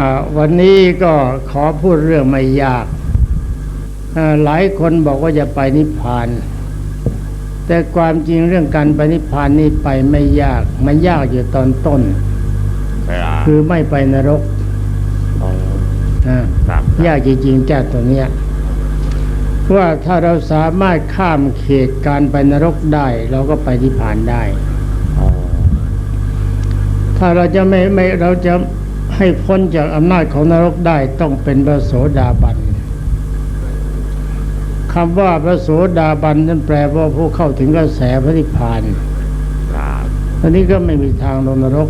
อ่าวันนี้ก็ขอพูดเรื่องไม่ยากอ่าหลายคนบอกว่าจะไปนิพพาน แต่ความจริงเรื่องการไปนิพพานนี่ไปไม่ยาก มันยากอยู่ตอนต้นครับคือไม่ไปนรกอ๋ออ่าครับยากจริงๆแจ้าตัวเนี้ยว่าถ้าเราสามารถข้ามเขตการไปนรกได้ เราก็ไปนิพพานได้อ๋อถ้าเราจะไม่ไม่เราจะ ให้พ้นจากอำนาจของนรกได้ต้องเป็นพระโสดาบันคำว่าพระโสดาบันนั้นแปลว่าผู้เข้าถึงกระแสพระนิพพานครับอันนี้ก็ไม่มีทางลงนรก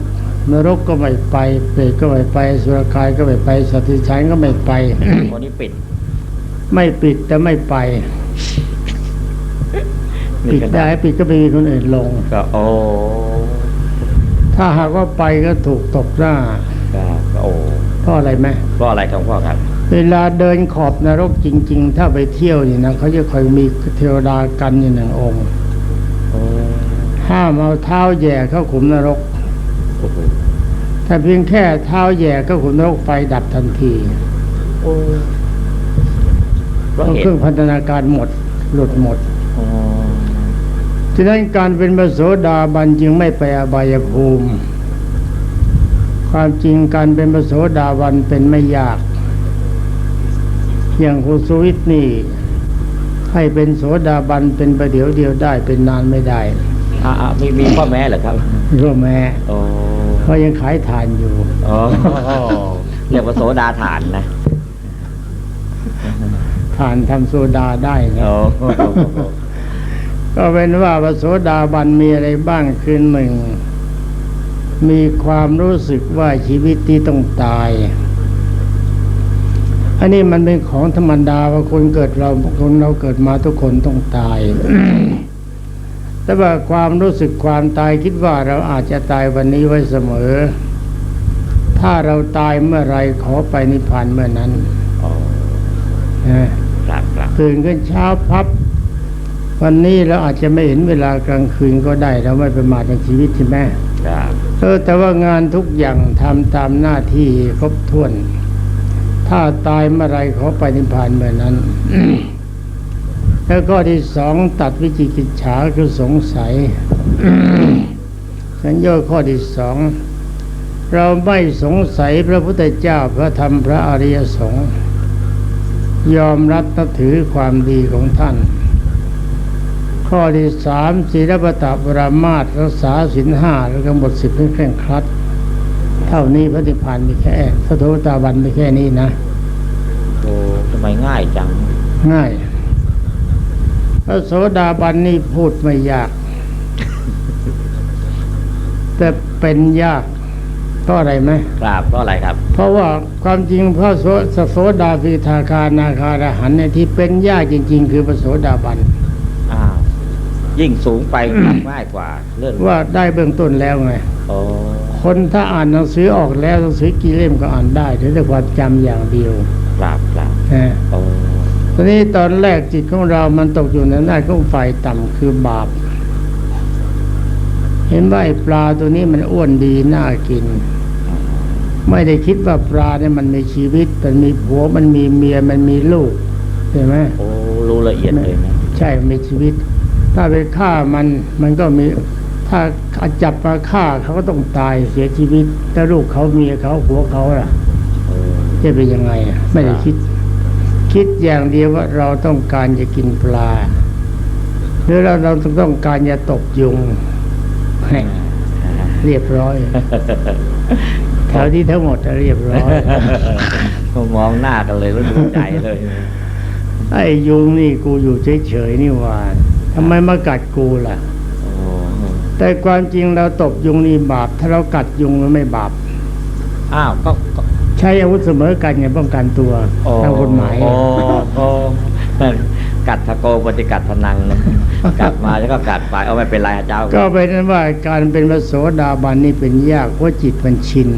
นรกก็ไม่ไป เปรตก็ไม่ไป สุรกายก็ไม่ไป สัตว์ที่ฉันก็ไม่ไปวันนี้ปิด ไม่ปิดแต่ไม่ไป ปิดได้ปิดก็ไม่มีคนอื่นลงก็โอ้ถ้าหากว่าไปก็ถูกตบหน้าครับ ก็โอ้เพราะอะไรไหมก็อะไรครับพ่อครับ เวลาเดินขอบนรกจริง ๆ ถ้าไปเที่ยวนี่นะเขาจะคอยมีเทวดากันอยู่หนึ่งองค์โอ้ห้ามเอาเท้าแหย่เข้าขุมนรกโอ้โหถ้าเพียงแค่เท้าแหย่เข้าขุมนรกไฟดับทันทีโอ้เพเพราะราะเหเคตุรื่องพันธนาการหมดหลุดหมดอ๋อฉะนั้นการเป็นพระโสดาบันจึงไม่ไปอบายภูมิ ความจริงการเป็นพระโสดาบันเป็นไม่ยาก อย่างคุณสุวิทย์นี่ ให้เป็นโสดาบันเป็นประเดี๋ยวเดียวได้เป็นนานไม่ได้อ่าอ่ามีมีข้อแม้เหรอครับก็แม้โอ้เขายังขายทานอยู่อ๋อเรียกว่าโสดาฐานนะทานทำโซดาได้นะโอ้ก็เป็นว่าพระโสดาบันมีอะไรบ้างคือหนึ่ง มีความรู้สึกว่าชีวิตที่ต้องตาย อันนี้มันเป็นของธรรมดาว่าคนเกิดเราคนเราเกิดมาทุกคนต้องตาย แต่ว่าความรู้สึกความตายคิดว่าเราอาจจะตายวันนี้ไว้เสมอ ถ้าเราตายเมื่อไรขอไปนิพพานเมื่อนั้นอ๋อนะครับครับตื่นขึ้นเช้าพับวันนี้เราอาจจะไม่เห็นเวลากลางคืนก็ได้เราไม่ประมาทในชีวิตใช่ไหมครับ เออแต่ว่างานทุกอย่างทำตามหน้าที่ครบถ้วน ถ้าตายเมื่อไรเขอไปนิพพานเมื่อนั้น แล้วก็ที่สองตัดวิจิกิจฉาคือสงสัยสัญญาข้อที่สองเราไม่สงสัยพระพุทธเจ้าพระธรรมพระอริยสงฆ์ยอมรับนับถือความดีของท่าน ข้อที่สามศีลปตปรามาตรรักษาศีลห้าแล้วก็หมดสิบเป็นเคร่งครัด เท่านี้พระนิพพานมีแค่พระโทตาบันมีแค่นี้นะโอ้ทำไมง่ายจัง ง่ายพระโสดาบันนี่พูดไม่ยาก แต่เป็นยากเพราะอะไรไหมครับเพราะอะไรครับ เพราะว่าความจริงพระโสสโสดาฟีทาคานาคาราหันเนี่ยที่เป็นยากจริง ๆ คือพระโสดาบันอ้าว ยิ่งสูงไปง่ายกว่าเลื่อนว่าได้เบื้องต้นแล้วไงโอ้คนถ้าอ่านหนังสือออกแล้วหนังสือกี่เล่มก็อ่านได้แต่ความจำอย่างเดียวครับครับนะโอ้ตอนนี้ตอนแรกจิตของเรามันตกอยู่ในหน้าของฝ่ายต่ำคือบาป เห็นว่าไอ้ปลาตัวนี้มันอ้วนดีน่ากิน ไม่ได้คิดว่าปลาเนี่ยมันมีชีวิต มันมีผัวมันมีเมียมันมีลูกใช่ไหมโอ้รู้ละเอียดเลยนะใช่มันมีชีวิต ถ้าไปฆ่ามันมันก็มีถ้าจับมาฆ่าเขาก็ต้องตายเสียชีวิตถ้าลูกเขาเมียเขาผัวเขาล่ะโอ้จะเป็นยังไงอะไม่ได้คิด คิดอย่างเดียวว่าเราต้องการจะกินปลา หรือเราเราต้องการจะตกยุงแหม่เรียบร้อยแถวที่ทั้งหมดอะเรียบร้อยมองหน้ากันเลยแล้วดูใจเลยไอ้ยุงนี่กูอยู่เฉยๆนี่หว่า ทำไมมากัดกูล่ะโอ้แต่ความจริงเราตบยุงนี่บาป ถ้าเรากัดยุงมันไม่บาปอ้าวก็ก็ใช้อาวุธเสมอกันไงป้องกันตัวโอ้ทางกฎหมายโอ้โอ้กัดทะโกปฏิกัดพนังนะกัดมาแล้วก็กัดไปเอาไม่เป็นไรอาเจ้า ก็เป็นนั้นว่าการเป็นพระโสดาบันนี่เป็นยากเพราะจิตมันชิน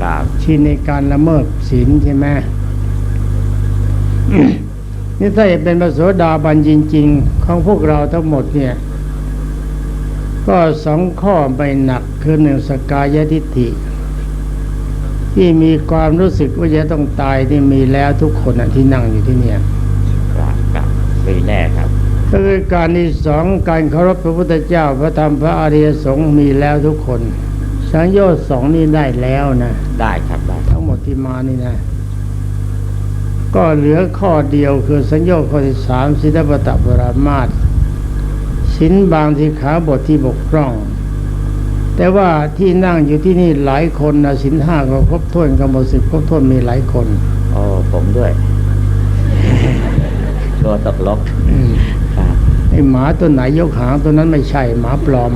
ครับชินในการละเมิดศีลใช่ไหม นี่ถ้าเป็นพระโสดาบันจริง ๆ ของพวกเราทั้งหมดเนี่ย ก็สองข้อไปหนักคือหนึ่งสกายทิฏฐิ ที่มีความรู้สึกว่าจะต้องตายที่มีแล้วทุกคนน่ะที่นั่งอยู่ที่เนี่ยครับครับมีแน่ครับก็คือการที่สองการเคารพพระพุทธเจ้าพระธรรมพระอริยสงฆ์มีแล้วทุกคนสังโยชน์สองนี่ได้แล้วนะ ได้ครับได้ทั้งหมดที่มานี่นะ ก็เหลือข้อเดียวคือสัญญาข้อที่สามสิทธปตปรามาตสินบางที่ขาบทที่บกพร่อง แต่ว่าที่นั่งอยู่ที่นี่หลายคนนะสินห้าก็ครบถ้วนกำหนดสิบครบถ้วนมีหลายคนโอ้ผมด้วยตัวตกลบครับไอ้หมาตัวไหนยกหางตัวนั้นไม่ใช่หมาปลอม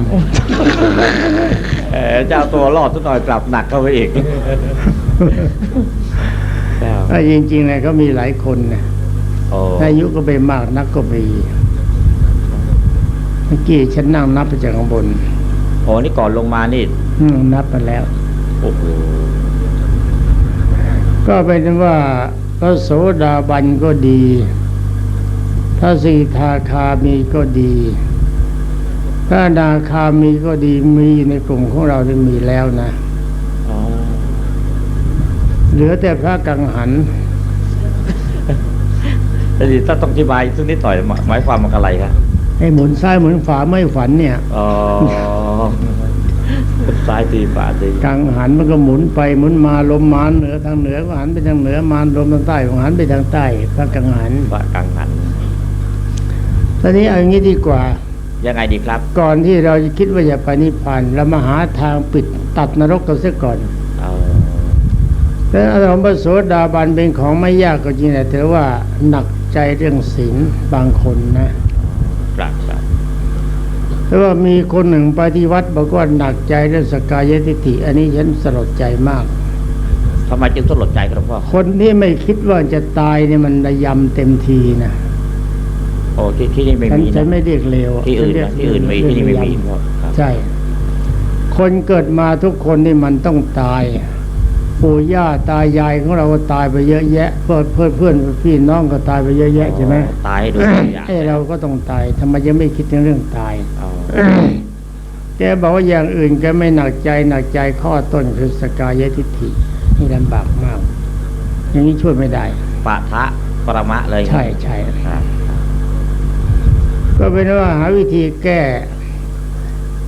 เออเจ้าตัวรอดตัวหน่อยกลับหนักเข้าไปอีกเจ้า ถ้าจริงๆเนี่ยก็มีหลายคนนะโอ้อายุก็ไปมากนักก็มีเมื่อกี้ฉันนั่งนับไปจากข้างบนโอ้นี่ก่อนลงมานี่อืมนับไปแล้วโอ้โหก็เป็นว่าพระโสดาบันก็ดีพระสีทาคามีก็ดีพระอนาคามีก็ดีมีในกลุ่มของเราที่มีแล้วนะอ๋อ เหลือแต่พระกังหันแต่ทีถ้าต้องอธิบายสักนิดหน่อยหมายหมายความมันอะไรครับให้หมุนซ้ายหมุนขวาไม่ฝันเนี่ยอ๋อซ้ายทีขวาทีกังหันมันก็หมุนไปหมุนมาลมมาเหนือทางเหนือก็หันไปทางเหนือมารลมทางใต้ก็หันไปทางใต้พระกังหันว่ากลางหันตอนนี้เอาอย่างนี้ดีกว่ายังไงดีครับ ก่อนที่เราจะคิดว่าจะไปนิพพานเรามาหาทางปิดตัดนรกกันเสียก่อนเอา แล้วอารมณ์พระโสดาบันเป็นของไม่ยากก็จริงแต่แต่ว่าหนักใจเรื่องศีลบางคนนะครับครับแต่ว่ามีคนหนึ่งไปที่วัดบอกว่าหนักใจเรื่องสกายทิฏฐิอันนี้ฉันสลดใจมากทำไมจึงสลดใจครับพ่อคนที่ไม่คิดว่าจะตายเนี่ยมันระยำเต็มทีนะโอ้ที่ที่นี่ไม่ฉันมีฉันนะไม่เรียกเลวที่อื่นฉัเรียนะกที่อื่นมีที่นี่ไม่มีเรียกพ่อครับใช่ คนเกิดมาทุกคนนี่มันต้องตาย ปู่ย่าตายายของเราก็ตายไปเยอะแยะ เพื่อนเพื่อนเพื่อนพี่น้องก็ตายไปเยอะแยะใช่ไหมอ๋อตายให้ดูตัวอย่างไอ้เราก็ต้องตายทำไมยังไม่คิดถึงเรื่องตายเอาแกบอกว่าอย่างอื่นแกไม่หนักใจหนักใจข้อต้นคือสกายทิฏฐินี่ลำบากมาก อย่างนี้ช่วยไม่ได้ปะทะปรมะเลยใช่ใช่ครับก็เป็นว่าหาวิธีแก้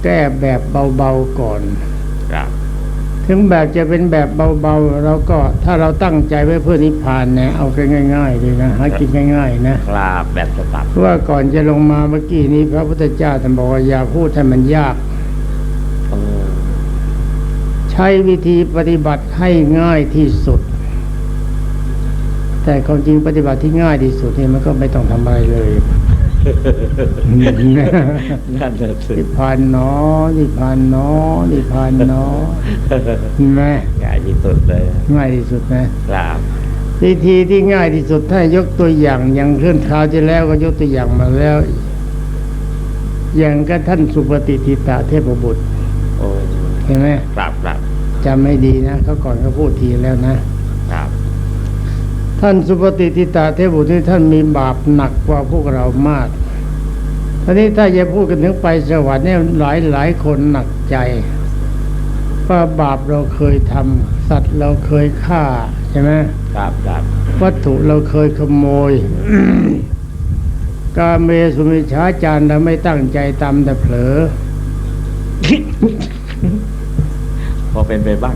แก้แบบเบาๆก่อนครับ ถึงแบบจะเป็นแบบเบาๆเราก็ถ้าเราตั้งใจไว้เพื่อนิพพานนะเอากันง่ายๆเลยนะหากินง่ายๆนะครับแบบฉบับเพราะว่าก่อนจะลงมาเมื่อกี้นี้พระพุทธเจ้าท่านบอกว่าอย่าพูดให้มันยากโอ้ใช้วิธีปฏิบัติให้ง่ายที่สุด แต่ความจริงปฏิบัติที่ง่ายที่สุดนี่มันก็ไม่ต้องทำอะไรเลย นั่นเลยสินิพพานเนอนิพพานเนอนิพพานเนอเห็นไหมง่ายที่สุดเลยง่ายที่สุดนะครับวิธีที่ง่ายที่สุดถ้ายกตัวอย่างอย่างเคลื่อนคราวที่แล้วก็ยกตัวอย่างมาแล้ว อย่างกับท่านสุปฏิทิตาเทพบุตรโอ้เห็นไหมครับครับจำไม่ดีนะเขาก่อนเขาพูดทีแล้วนะครับ ท่านสุปฏิทิตาเทพบุตรที่ท่านมีบาปหนักกว่าพวกเรามากทีนี้ถ้าจะพูดกันถึงไปสวรรค์เนี่ยหลายหลายคนหนักใจว่าบาปเราเคยทำสัตว์เราเคยฆ่าใช่ไหมครับครับวัตถุเราเคยขโมยกาเมสุมิชฌาจารเราไม่ตั้งใจตำแต่เผลอ พอเป็นไปบ้าง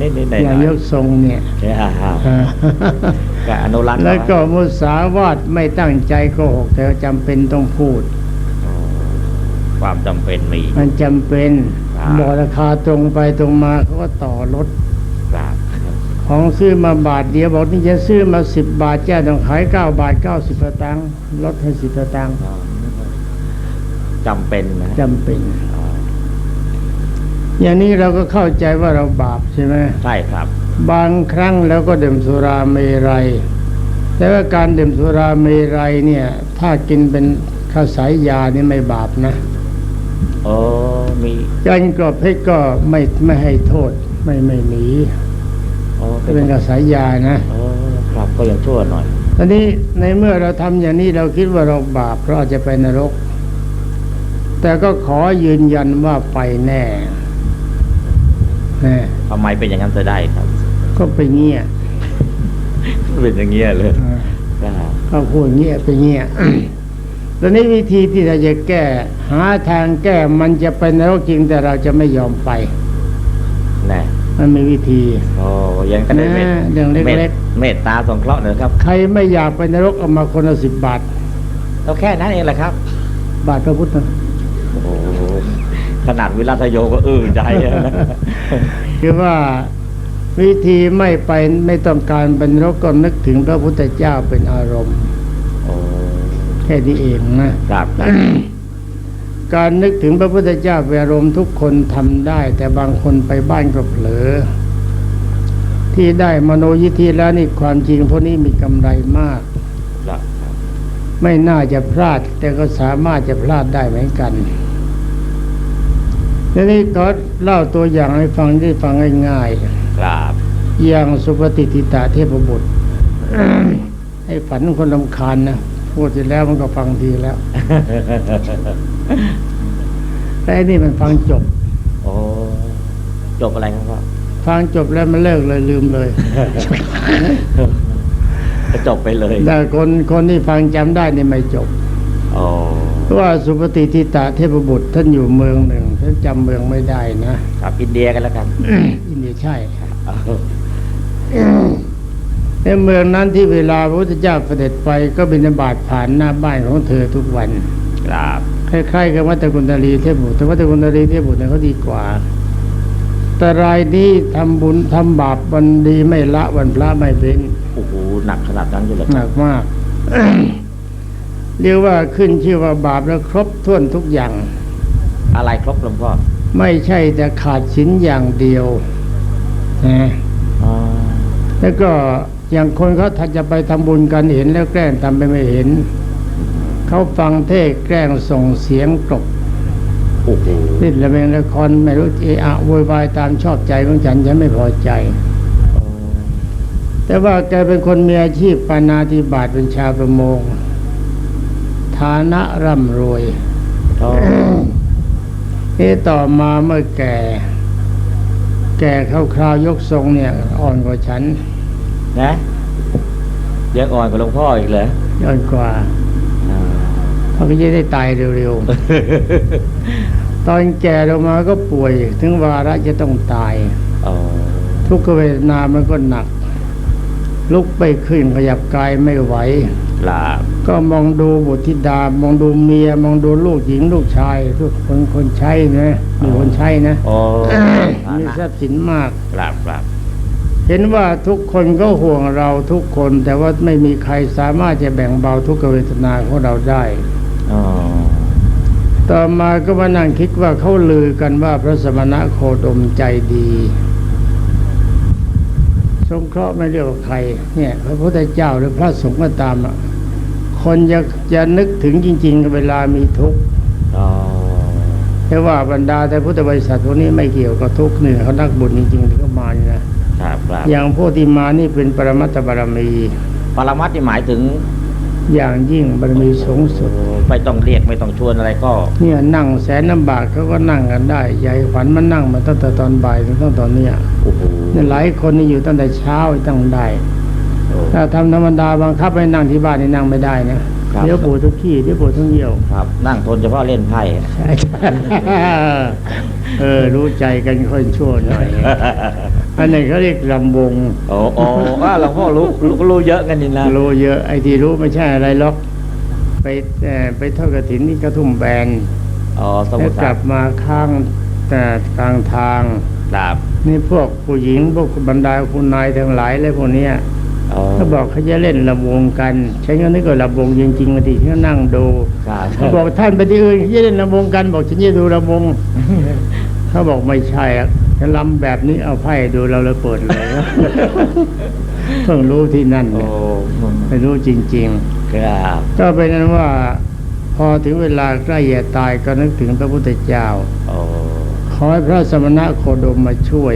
นิดนิดๆหน่อยอหย่างน่ยอยกทรงเนี่ยใช่ครับก็อนุรักษ์แล้วก็เอาไมุสาวาทไม่ตั้งใจโกหกแต่ว่าจำเป็นต้องพูดว้ความจำเป็นมี มันจำเป็นครับบอกราคาตรงไปตรงมาเขาก็ต่อรถครับของซื้อมาบาทเดียวบอกนี่จะซื้อมาสิบบาทเจ้าต้องขายเก้าบาทเก้าสิบสตางค์ลดให้สิบสตางค์จำเป็นนะจำเป็น อ๋ออย่างนี้เราก็เข้าใจว่าเราบาปใช่ไหมใช่ครับ บางครั้งแล้วก็ดื่มสุราเมรัย แต่ว่าการดื่มสุราเมรัยเนี่ย ถ้ากินเป็นข้าวสายยานี่ไม่บาปนะโอ้มีการกรอบเพชรก็ไม่ไม่ให้โทษไม่ไม่หนีโอ้ถ้าเป็นข้าวสายยานะโอ้ครับก็ยังชั่วหน่อยตอนนี้ในเมื่อเราทำอย่างนี้เราคิดว่าเราบาปเพราะอาจจะไปนรก แต่ก็ขอยืนยันว่าไปแน่แน่ ทำไมเป็นอย่างนั้นจะได้ครับพก็ไปเงี้ยเป็นอย่างเงี้ยเลยอ่าครับก็พูดเงี้ยไปเงี้ยตอนนี้วิธีที่เราจะแก้ หาทางแก้มันจะเป็นนรกจริงแต่เราจะไม่ยอมไปแน่มันมีวิธีโอ้ยังก็ได้เมตนะเรื่องเล็กๆมตเมตตาสงเคราะห์เนอะครับ ใครไม่อยากไปนรกเอามาคนละสิบบาทเราแค่นั้นเองแหละครับ บาทพระพุทธโอ้โห ขนาดวิรัตโยก็อื้อใจอะคือว่าวิธีไม่ไปไม่ต้องการเป็นนรกก็นึกถึงพระพุทธเจ้าเป็นอารมณ์โอ้แค่นี้เองนะครับครับการนึกถึงพระพุทธเจ้าเป็นอารมณ์ทุกคนทำได้ แต่บางคนไปบ้านก็เผลอ ที่ได้มโนยิทธิแล้วนี่ความจริงพวกนี้มีกำไรมากครับไม่น่าจะพลาด แต่ก็สามารถจะพลาดได้เหมือนกัน ทีนี้ก็เล่าตัวอย่างให้ฟังได้ฟังง่ายครับๆอย่างสุปฏิทิตาเทพบุตรให้ฝันคนลำคาญนะพูดเสร็จแล้วมันก็ฟังทีแล้วแต่อันนี่มันฟังจบโอ้จบอะไรครับพ่อฟังจบแล้วมันเลิกเลยลืมเลยก็จบไปเลย แต่คนคนที่ฟังจำได้นี่ไม่จบโอ้เพราะ ว่าสุปฏิทิตาเทพบุตรท่านอยู่เมืองหนึ่งท่านจำเมืองไม่ได้นะครับอินเดียกันแล้วกัน อินเดียใช่เอาในเมืองนั้นที่เวลาพระพุทธเจ้าเสด็จไปก็บิณฑบาตผ่านหน้าบ้านของเธอทุกวันครับคล้ายๆกับวัตกุณรีเทพบุตรแต่วัตกุณรีเทพบุตรเนี่ยเขาดีกว่า แต่รายนี้ทำบุญทำบาปวันดีไม่ละวันพระไม่เป็นโอ้โหหนักขนาดนั้นเลยเหรอหนักมาก เรียกว่าขึ้นชื่อว่าบาปแล้วครบถ้วนทุกอย่าง อะไรครบหลวงพ่อไม่ใช่แต่ขาดศีลอย่างเดียวนะอ๋อแล้วก็อย่างคนเขาถ้าจะไปทำบุญกันเห็นแล้วแกล้งทำไปไม่เห็น เขาฟังเทศน์แกล้งส่งเสียงกลบโอ้โหติดระเบงละครไม่รู้เอะอะโวยวายตามชอบใจของฉันฉันไม่พอใจ แต่ว่าแกเป็นคนมีอาชีพปานาธิบาตเป็นชาวประมง ฐานะร่ำรวยอ๋อนี่ต่อมาเมื่อแก่ แก่เข้าคราวยกทรงเนี่ย อ่อนกว่าฉัน นะเลี้ยงอ่อนกว่าหลวงพ่ออีกเหรออ่อนกว่าเขาก็จะได้ตายเร็วๆ ตอนแก่ลงมาก็ป่วย ถึงวาระจะต้องตายอ๋อทุกขเวทนามันก็หนัก ลุกไปขึ้นขยับกายไม่ไหว ครับก็มองดูบุตรธิดามองดูเมีย มองดูลูกหญิงลูกชายทุกคนคนใช้นะมีคนใช้นะโอ้มีทรัพย์สินมากครับครับเห็นว่าทุกคนก็ห่วงเราทุกคน แต่ว่าไม่มีใครสามารถจะแบ่งเบาทุกขเวทนาของเราได้อ๋อต่อมาก็มานั่งคิดว่าเขาลือกันว่าพระสมณะโคดมใจดี สงเคราะห์ไม่เรียกว่าใคร เนี่ย พระพุทธเจ้าหรือพระสงฆ์ก็ตามอะคนจะจะนึกถึงจริง ๆ เวลามีทุกข์อ๋อแต่ว่าบรรดาแต่พุทธบริษัทพวกนี้ไม่เกี่ยวกับทุกข์นี่เขานักบุญจริงๆที่เขามานี่นะครับครับอย่างพวกที่มานี่เป็นปรมัตถบารมี ปรมัตถ์นี่หมายถึง อย่างยิ่งบารมีสูงสุด ไม่ต้องเรียกไม่ต้องชวนอะไรก็ เนี่ยนั่งแสนลำบากเขาก็นั่งกันได้ใหญ่ขวัญมันนั่งมาตั้งแต่ตอนบ่ายถึงตั้งตอนเนี้ยโอ้โหเนี่ยหลายคนนี่อยู่ตั้งแต่เช้าตั้งได้โอ้ถ้าทำธรรมดาบังคับให้นั่งที่บ้านนี่นั่งไม่ได้นะครับเดี๋ยวปวดทุกขี้เดี๋ยวปวดทุกเหี่ยวครับ นั่งทนเฉพาะเล่นไพ่ใช่ใช่เออรู้ใจกันค่อยชั่วหน่อย อันนี้เขาเรียกลำวงโอ้โอ้ว่าหลวงพ่อรู้รู้รู้เยอะกันนี่นะรู้เยอะไอ้ที่รู้ไม่ใช่อะไรหรอกไปเอ่อไปทอดกระถินที่กระทุ่มแบนอ๋อสแล้มุวทรกลับมาข้างแต่กลางทางครับนี่พวกผู้หญิงพวกบรรดาคุณนายทั้งหลายเลยพวกเนี้ยอ๋อเขาบอกเขาจะเล่นลำวงกันฉันก็นึกว่าลำวงจริงๆบางทีฉันก็นั่งดูครับเขาบอกท่านไปที่อื่นเขาจะเล่นลำวงกัน บอกฉันจะดูลำวงเขาบอกไม่ใช่ อะฉันลำแบบนี้เอาไพ่ดูเราเลยเปิดเลยเพิ่งรู้ที่นั่นโอ้เนี่ยไม่รู้จริงครับๆก็เป็นนั้นว่า พอถึงเวลาใกล้จะตายก็นึกถึงพระพุทธเจ้าโอ้ขอให้พระสมณะโคดมมาช่วย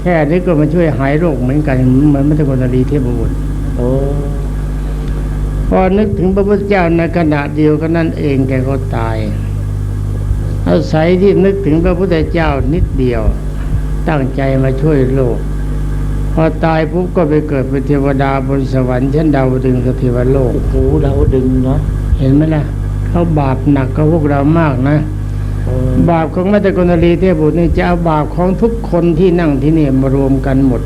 แค่นี้ก็มาช่วยหายโรคเหมือนกันเหมือนมัตตกนรีเทพบุตรโอ้พอนึกถึงพระพุทธเจ้าในขณะเดียวกันนั่นเองแกก็ตาย อาศัยที่นึกถึงพระพุทธเจ้านิดเดียว ตั้งใจมาช่วยโลก พอตายปุ๊บก็ไปเกิดเป็นเทวดาบนสวรรค์ชั้นดาวดึงสเทวโลกโอ้โหดาวดึงเนาะเห็นไหมล่ะเขาบาปหนักกับพวกเรามากนะเออบาปของแม่ตะกนรีเทพบุตรนี่จะเอาบาปของทุกคนที่นั่งที่นี่มารวมกันหมด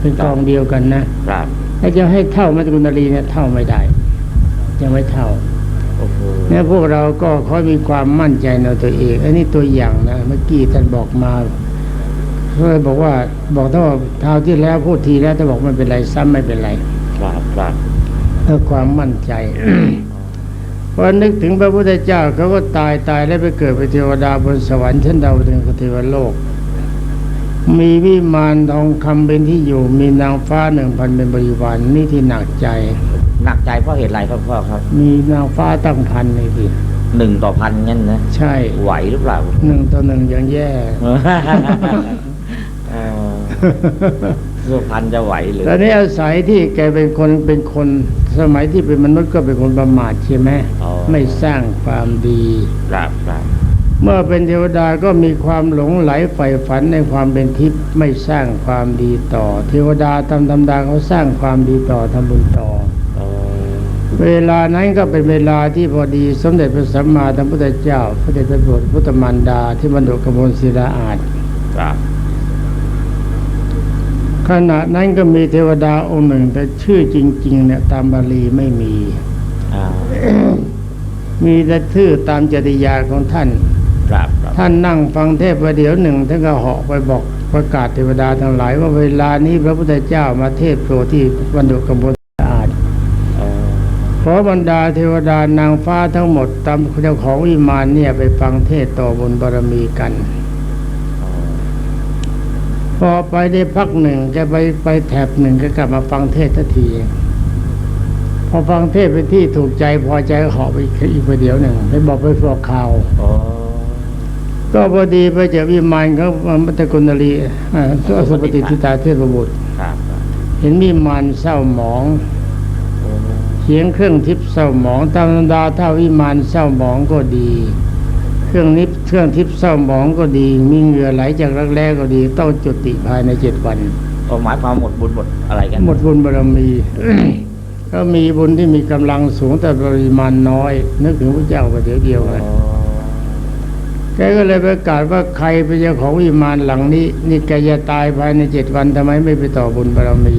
เป็นกองเดียวกันนะครับถ้าจะให้เท่าแม่ตะกนรีเนี่ยเท่าไม่ได้ ยังไม่เท่าโอ้โห เนี่ยพวกเราก็ขอมีความมั่นใจในตัวเอง อันนี้ตัวอย่างนะเมื่อกี้ท่านบอกมาเคยบอกว่าบอกถ้าว่าคราวที่แล้วพูดทีแล้วถ้าบอกไม่เป็นไรซ้ำไม่เป็นไรครับครับเพื่อความมั่นใจพอนึกถึงพระพุทธเจ้าเขาก็ตายตายแล้วไปเกิดเป็นเทวดาบนสวรรค์ชั้นดาวดึงสเทวโลก มีวิมานทองคำเป็นที่อยู่ มีนางฟ้าหนึ่งพันเป็นบริวารนี่ที่หนักใจ หนักใจเพราะเหตุอะไรครับพ่อครับ มีนางฟ้าตั้งพันเลยทีหนึ่งต่อพันงั้นนะใช่ไหวหรือเปล่าหนึ่งต่อหนึ่งยังแย่เออเพื่อพันจะไหวหรือตอนนี้อาศัยที่แกเป็นคนเป็นคนสมัยที่เป็นมนุษย์ก็เป็นคนประมาทใช่ไหมอ๋อไม่สร้างความดีครับครับเมื่อเป็นเทวดาก็มีความหลงไหลใฝ่ฝันในความเป็นทิพย์ไม่สร้างความดีต่อ เทวดาทำธรรมดาเขาสร้างความดีต่อทำบุญต่อ เออเวลานั้นก็เป็นเวลาที่พอดีสมเด็จพระสัมมาสัมพุทธเจ้า พระเดชพระบุตรพุทธมารดาที่บรรดุกมลศิลาอาจครับขณะนั้นก็มีเทวดาองค์หนึ่ง แต่ชื่อจริง ๆ เนี่ยตามบาลีไม่มีอ่ามีแต่ชื่อตามจริยาของท่านครับครับท่านนั่งฟังเทศประเดี๋ยวหนึ่งท่านก็เหาะไปบอกประกาศเทวดาทั้งหลาย ว่าเวลานี้พระพุทธเจ้ามาเทศน์โปรดที่บรรดุกบฏ บรรดาเทวดานางฟ้าทั้งหมดตามเจ้าของวิมานเนี่ยไปฟังเทศน์ต่อบนบารมีกัน พอไปได้พักหนึ่งแกไปไปแถบหนึ่งก็กลับมาฟังเทศน์ทันที พอฟังเทศน์เป็นที่ถูกใจพอใจก็เหาะไปอีกประเดี๋ยวหนึ่งไปบอกไปบอกข่าวอ๋อก็พอดีไปเจอวิมานเขามัตตกุณลีอ่าก็สุปฏิทิตาเทพบุตรครับครับเห็นวิมานเศร้าหมองโอ้ เขียงเครื่องทิพย์เศร้าหมองตามธรรมดาถ้าวิมานเศร้าหมองก็ดี เครื่องนิพเครื่องทิพย์เศร้าหมองก็ดี มีเหงื่อไหลจากรักแร้ก็ดีต้องจุติภายในเจ็ดวันโอ้หมายความหมดบุญหมดอะไรกัน หมดบุญบารมีก็มีบุญที่มีกำลังสูงแต่ปริมาณน้อย นึกถึงพระเจ้าประเดี๋ยวเดียวอ๋อเลยแกก็เลยประกาศว่าใครเป็นเจ้าของวิมานหลังนี้ นี่แกจะตายภายในเจ็ดวันทำไมไม่ไปต่อบุญบารมี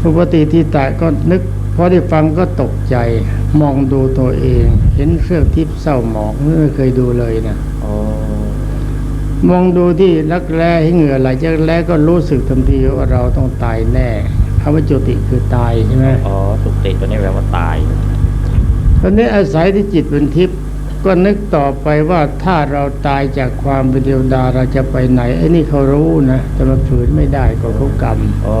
สุปฏิทิตาก็นึกพ อได้ฟังก็ตกใจมองดูตัวเอง เห็นเครื่องทิพย์เศร้าหมองไม่เคยดูเลยนะอ๋อมองดูที่รักแร้ให้เหงื่อไหลจากแร้ก็รู้สึกทันทีว่าเราต้องตายแน่คำว่าจุติคือตายใช่ไหมอ๋อสุกติตัวนี้แปลว่าตายตอนนี้อาศัยที่จิตเป็นทิพย์ก็นึกต่อไปว่าถ้าเราตายจากความเป็นเทวดาเราจะไปไหนไอ้นี่เขารู้นะแต่มันฝืนไม่ได้ก็เขากรรมอ๋อ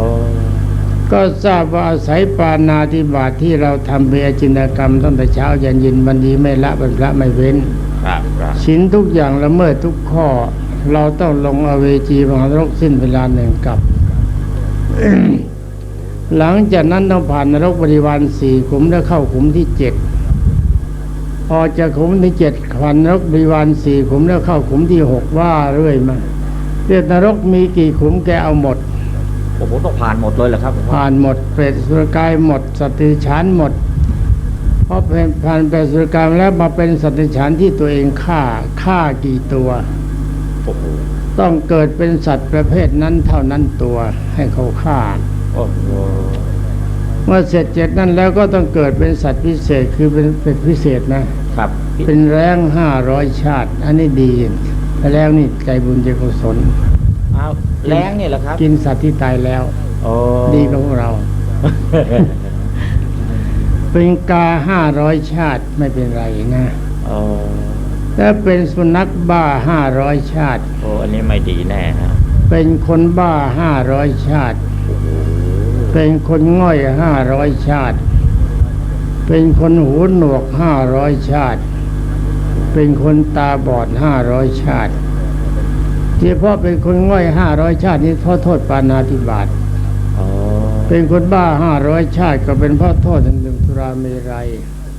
ก็ทราบว่าอาศัยปานาธิบาตทที่เราทำเบียจินตกรรมตั้งแต่เช้ายันเย็นวันดีไม่ละบรรพระไม่เว้นครับครับชิ้นทุกอย่างละเมิดทุกข้อ เราต้องลงอเวจีมหานรกสิ้นเวลาหนึ่งกับ หลังจากนั้นต้องผ่านนรกบริวารสี่ขุมแล้วเข้าขุมที่เจ็ดพอจากขุมที่เจ็ดผ่านนรกบริวารสี่ขุมแล้วเข้าขุมที่หกว่าเรื่อยมาเรียกนรกมีกี่ขุมแกเอาหมด โอ้โหต้องผ่านหมดเลยเหรอครับหลวงพ่อผ่านหมดเปรตสุรกายหมด สตว์ติฉานหมดเพราะเป็นผ่านเปรตสุรกายมาแล้วมาเป็นสตว์ติฉานที่ตัวเองฆ่าฆ่ากี่ตัวโอ้โหต้องเกิดเป็นสัตว์ประเภทนั้นเท่านั้นตัวให้เขาฆ่าโอ้โหเมื่อเสร็จเจ็ดนั้นแล้วก็ต้องเกิดเป็นสัตว์พิเศษคือเป็นเป็นพิเศษนะครับพี่เป็นแรงห้าร้อยชาติ อันนี้ดีแล้วนี่ใจบุญใจกุศล อ้าวแรงเนี่ยเหรอครับ กินสัตว์ที่ตายแล้วโอ้ดีกว่าพวกเรา เป็นกาห้าร้อยชาติไม่เป็นไรนะโอ้ถ้าเป็นสุนัขบ้าห้าร้อยชาติโอ้อันนี้ไม่ดีแน่ฮะเป็นคนบ้าห้าร้อยชาติโอ้โหเป็นคนง่อยห้าร้อยชาติ เป็นคนหูหนวกห้าร้อยชาติ เป็นคนตาบอดห้าร้อยชาติ เฉพาะเป็นคนง่อยห้าร้อยชาตินี้เพราะโทษปานาธิบาตโอ้เป็นคนบ้าห้าร้อยชาติก็เป็นเพราะโทษหนึ่งสุราเมรัย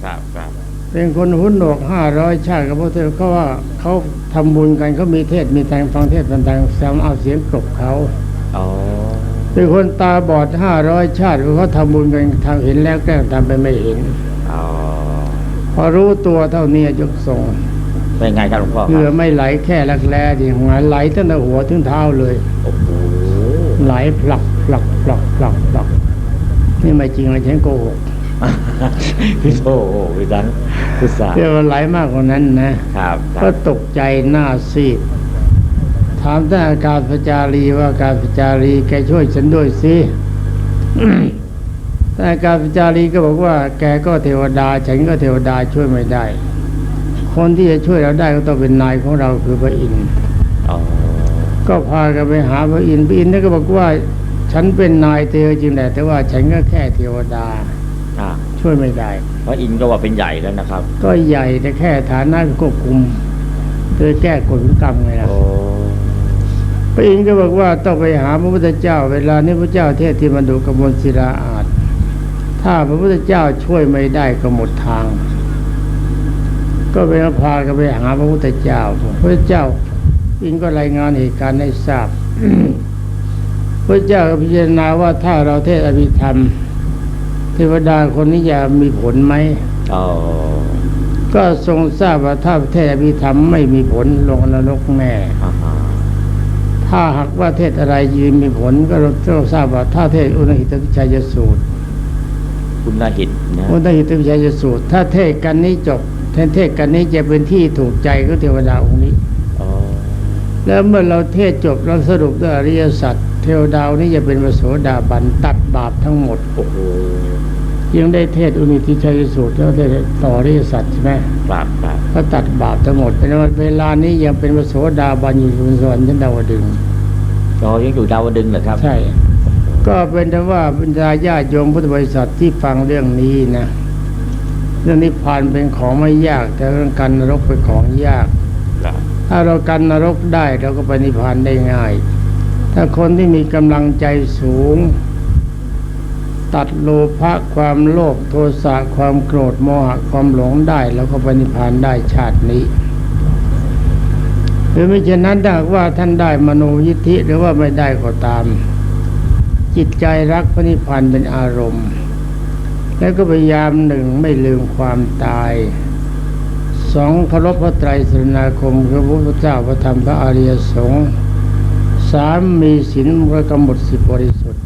ครับครับเป็นคนหูหนวกห้าร้อยชาติก็เพราะเธอเขาว่าเขาทำบุญกันเขามีเทศมีแทงฟังเทศฟังแทงแซมเอาเสียงกลบเขาโอ้เป็นคนตาบอดห้าร้อยชาติเขาทำบุญกันทำเห็นแล้วแกล้งทำไปไม่เห็นอ๋อพอรู้ตัวเท่านี้ยกทรง เป็นไงครับหลวงพ่อเหงื่อครับไม่ไหลแค่รักแร้ดิหัวไหลตั้งแต่หัวถึงเท้าเลยโอ้โหไหลพลักพลักพลักพลักพลักนี่ไม่จริงเลยฉันโกหกพี่โธ่พี่สันพุทธาเรียกว่าไหลมากกว่านั้นนะครับคก็รับตกใจหน้าซีดถามท่านอาการพจารีว่าอาการพจารีแกช่วยฉันด้วยสิท่านอาการพจารีก็บอกว่า แกก็เทวดา ฉันก็เทวดาช่วยไม่ได้ คนที่จะช่วยเราได้ก็ต้องเป็นนายของเราคือพระอินทร์อ๋อก็พากันไปหาพระอินทร์พระอินทร์ก็บอกว่าฉันเป็นนายเธอจริงแหละแต่ว่าฉันก็แค่เทวดาอะช่วยไม่ได้เพราะอินก็ว่าเป็นใหญ่แล้วนะครับ ก็ใหญ่แต่แค่ฐานะควบคุมโดยแก้กฎของกรรมไงล่ะโอ้พระอินทร์ก็บอกว่าต้องไปหาพระพุทธเจ้า เวลานี้พระเจ้าเทศที่มันดูกมลศิลาอาจถ้าพระพุทธเจ้าช่วยไม่ได้ก็หมดทาง ก็ไปพากันไปหาพระพุทธเจ้า พระเจ้าอินก็รายงานเหตุการณ์ให้ทราบ พระเจ้าก็พิจารณาว่าถ้าเราเทศอภิธรรม เทวดาคนนี้จะมีผลไหมอ๋อก็ทรงทราบว่าถ้าเทศอภิธรรมไม่มีผลลงนรกแน่อ่าฮะถ้าหากว่าเทศอะไรยืนมีผล ก็เราต้องทราบว่าถ้าเทศอุณหิตวิชัยสูตรคุณนาหิตนะอุณหิตวิชัยสูตร ถ้าเทศกันนี้จบ เทศเทศกันนี้จะเป็นที่ถูกใจของเทวดาองค์นี้อ๋อแล้วเมื่อเราเทศจบเราสรุปด้วยอริยสัจเทวดาองค์นี้จะเป็นวโสดาบันตัดบาปทั้งหมดโอ้โหยังได้เทศอุณิติชัยสูตรแล้วได้ต่ออริยสัจใช่ไหมครับครับก็ตัดบาปทั้งหมดเป็นว่าเวลานี้ยังเป็นวโสดาบันอยู่บนสวรรค์ชั้นดาวดึงส์อ๋อยังอยู่ดาวดึงส์เหรอครับ ใช่ ก็เป็นแต่ว่าบรรดาญาติโยมพุทธบริษัทที่ฟังเรื่องนี้นะ เรื่องนิพพานเป็นของไม่ยาก แต่เรื่องการนรกเป็นของยากครับถ้าเรากันนรกได้เราก็ไปนิพพานได้ง่าย ถ้าคนที่มีกำลังใจสูง ตัดโลภะความโลภโทสะความโกรธโมหะความหลงได้เราก็ไปนิพพานได้ชาตินี้หรือไม่เช่นนั้นถ้าหากว่าท่านได้มโนยิทธิหรือว่าไม่ได้ก็ตาม จิตใจรักพระนิพพานเป็นอารมณ์ แล้วก็พยายามหนึ่งไม่ลืมความตายสองเคารพพระไตรสรณาคมพระพุทธเจ้าพระธรรมพระอริยสงฆ์สามมีศีลพระกำหนดสิบบริสุทธิ์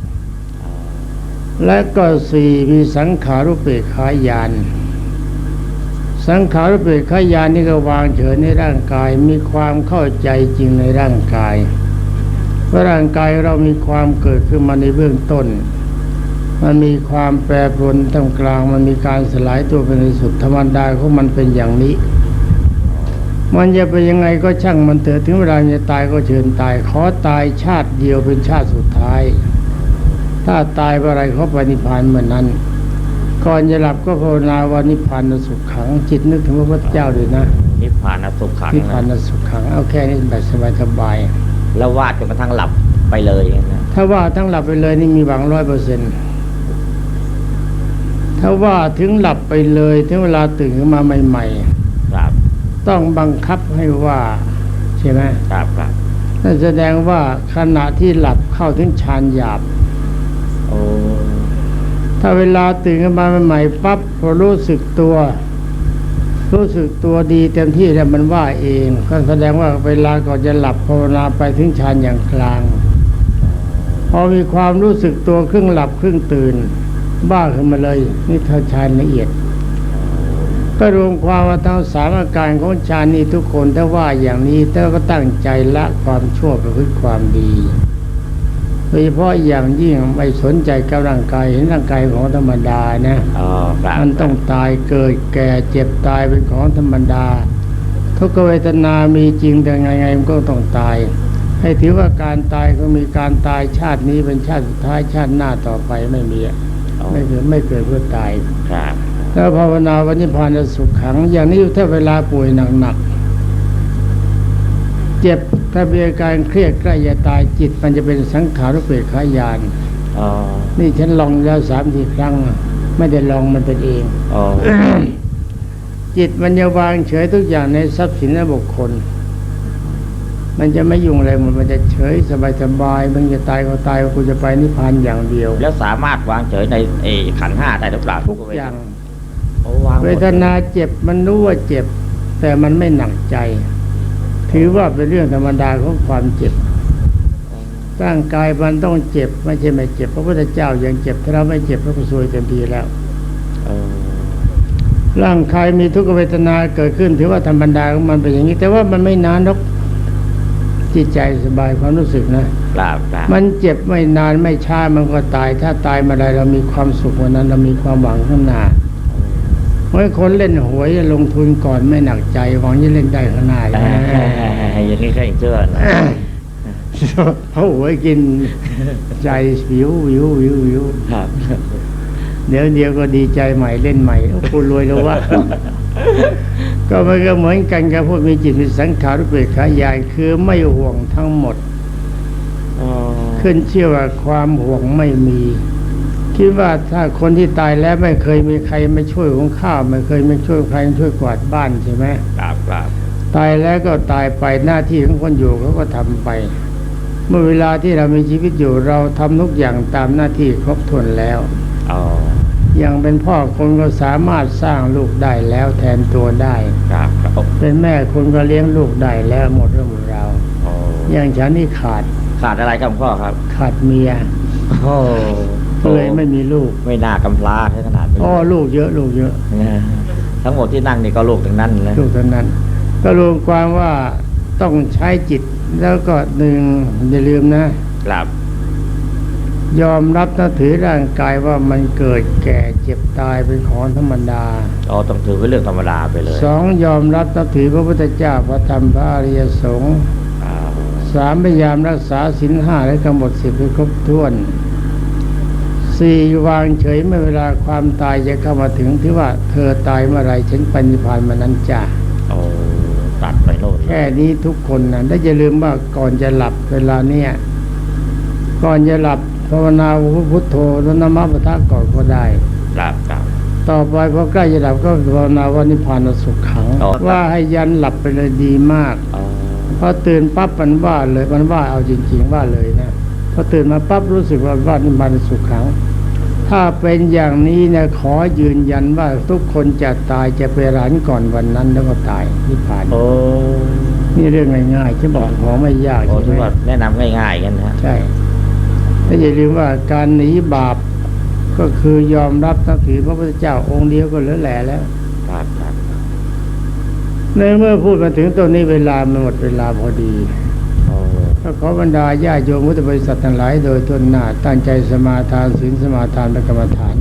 และก็สี่มีสังขารุเปกขายาน สังขารุเปกขายานนี่ก็วางเฉยในร่างกายมีความเข้าใจจริงในร่างกายว่าร่างกายเรามีความเกิดขึ้นมาในเบื้องต้น มันมีความแปรปรวนท่ามกลาง มันมีการสลายตัวเป็นที่สุดธรรมดาของมันเป็นอย่างนี้ มันจะเป็นยังไงก็ช่างมันเถอะถึงเวลาจะตายก็เชิญตาย ขอตายชาติเดียวเป็นชาติสุดท้าย ถ้าตายเมื่อไรเขาไปนิพพานเมื่อนั้น ก่อนจะหลับก็ภาวนาว่านิพพานสุขขัง จิตนึกถึงพระพุทธเจ้าด้วยนะ นิพพานสุขขังนิพพานนะสุขขังเอาแค่นี้แบบสบายแล้ววาดจนกระทั่งหลับไปเลยนะๆถ้าว่าทั้งหลับไปเลยนี่มีหวังร้อยเปอร์เซ็นต์ ถ้าว่าถึงหลับไปเลยถึงเวลาตื่นขึ้นมาใหม่ครับๆต้องบังคับให้ว่า ใช่ไหมครับครับนั่นแสดงว่าขณะที่หลับเข้าถึงฌานหยาบโอ้ถ้าเวลาตื่นขึ้นมาใหม่ๆปั๊บพอรู้สึกตัว รู้สึกตัวดีเต็มที่แล้วมันว่าเอง ก็แสดงว่าเวลาก่อนจะหลับภาวนาไปถึงฌานอย่างกลาง พอมีความรู้สึกตัวครึ่งหลับครึ่งตื่น บ้าขึ้นมาเลย นี่เท่าฌานละเอียด ก็รวมความว่าทั้งสามอาการของฌานนี้ทุกคนถ้าว่าอย่างนี้ถ้าก็ตั้งใจละความชั่วประพฤติความดีโดยเฉพาะอย่างยิ่งไม่สนใจกับร่างกายเห็นร่างกายของธรรมดานะอ๋อครับมันต้องตายเกิดแก่เจ็บตายเป็นของธรรมดา ทุกขเวทนามีจริงแต่ไงไงมันก็ต้องตาย ให้ถือว่าการตายก็มีการตายชาตินี้เป็นชาติสุดท้ายชาติหน้าต่อไปไม่มีอะอ๋อ ไม่เกิดไม่เกิดเพื่อตายครับแล้วภาวนาวันนิพพานจะสุขขัง อย่างนี้ถ้าเวลาป่วยหนักๆเจ็บถ้ามีอาการเครียดใกล้จะตายจิต มันจะเป็นสังขารุปเปกขายานอ๋อนี่ฉันลองแล้วสามสี่ครั้ง ไม่ได้ลองมันเป็นเองอ๋อจิตมันจะวางเฉยทุกอย่างในทรัพย์สินและบุคคล มันจะไม่ยุ่งอะไรหมดมันจะเฉยสบายๆมันจะตายก็ตายกูจะไปนิพพานอย่างเดียว แล้วสามารถวางเฉยในเออขันธ์ห้าได้หรือเปล่าทุกอย่างโอ้วางหมดเวทนาเจ็บมันรู้ว่าเจ็บ แต่มันไม่หนักใจ ถือว่าเป็นเรื่องธรรมดาของความเจ็บร่างกายมันต้องเจ็บไม่ใช่ไม่เจ็บพระพุทธเจ้ายังเจ็บถ้าเราไม่เจ็บพระกุศลเต็มทีแล้วเออร่างกายมีทุกขเวทนาเกิดขึ้น ถือว่าธรรมดาของมันเป็นอย่างนี้ แต่ว่ามันไม่นานหรอก จิตใจสบายความรู้สึกนะกราบกราบมันเจ็บไม่นานไม่ช้ามันก็ตาย ถ้าตายมาได้เรามีความสุขวันนั้น เรามีความหวังข้างหน้าเพราะคนเล่นหวยลงทุนก่อนไม่หนักใจหวังจะเล่นได้ข้างหน้าเอออย่างนี้ใครเชื่อนะเพราะหวยกินใจวิววิววิววิวครับเดี๋ยวเดียวก็ดีใจใหม่เล่นใหม่โอ้คุณรวยแล้ววะ ก็มันก็เหมือนกันกับพวกมีจิตมีสังขารอุเบกขาญาณคือไม่ห่วงทั้งหมดอ๋อขึ้นเชื่อว่าความห่วงไม่มี คิดว่าถ้าคนที่ตายแล้วไม่เคยมีใครมาช่วยหุงข้าวไม่เคยมาช่วยใครช่วยกวาดบ้านใช่ไหมกราบกราบตายแล้วก็ตายไปหน้าที่ของคนอยู่เขาก็ทำไป เมื่อเวลาที่เรามีชีวิตอยู่เราทำทุกอย่างตามหน้าที่ครบถ้วนแล้วอ๋อ อย่างเป็นพ่อคนก็สามารถสร้างลูกได้แล้วแทนตัวได้กราบกราบเป็นแม่คนก็เลี้ยงลูกได้แล้วหมดเรื่องหมดราวโอ้อย่างฉันนี่ขาดขาดอะไรครับพ่อครับ ขาดเมียโอ้ก็เลยไม่มีลูกไม่น่ากำพร้าใช่ขนาดนี้อ๋อลูกเยอะ ลูกเยอะนะทั้งหมดที่นั่งนี่ก็ลูกทั้งนั้นนะลูกเท่านั้น ก็รวมความว่าต้องใช้จิตแล้วก็หนึ่งอย่าลืมนะกราบ ยอมรับนับถือร่างกายว่ามันเกิดแก่เจ็บตายเป็นของธรรมดาอ๋อต้องถือเป็นเรื่องธรรมดาไปเลยสองยอมรับนับถือพระพุทธเจ้าพระธรรมพระอริยสงฆ์อ่าสามพยายามรักษาศีลห้าและกำหนดสิบให้ครบถ้วนสี่วางเฉยเมื่อเวลาความตายจะเข้ามาถึงที่ว่าเธอตายเมื่อไรฉันปัญญพานมานั้นจ้าโอ้ตัดไปโน่นเลยแค่นี้ทุกคนนะได้อย่าลืมว่าก่อนจะหลับเวลาเนี้ยก่อนจะหลับ ภาวนาพุทโธรนามะปะทะก่อนก็ได้กราบกราบต่อไปพอใกล้จะหลับก็ภาวนาว่านิพพานสุขขังอ๋อว่าให้ยันหลับไปเลยดีมากอ๋อพอตื่นปั๊บมันว่าเลยมันว่าเอาจริง ๆ ว่าเลยนะพอตื่นมาปั๊บรู้สึกว่าว่านิพพานสุขขัง ถ้าเป็นอย่างนี้เนี่ยขอยืนยันว่าทุกคนจะตายจะไปร้านก่อนวันนั้นแล้วก็ตายนิพพานโอ้นี่เรื่องง่ายๆฉันบอกของไม่ยากโอ้ใช่ถือไหมว่าแนะนำง่ายๆกันนะฮะใช่ ถ้าอย่าลืมว่าการหนีบาปก็คือยอมรับนับถือพระพุทธเจ้าองค์เดียวก็เหลือแหล่แล้วครับครับในเมื่อพูดมาถึงตรงนี้เวลามันหมดเวลาพอดีโอ้ก็ขอบรรดาญาติโยมพุทธบริษัททั้งหลาย โดยต้นหน้าตั้งใจสมาทานศีลสมาทานและกรรมฐาน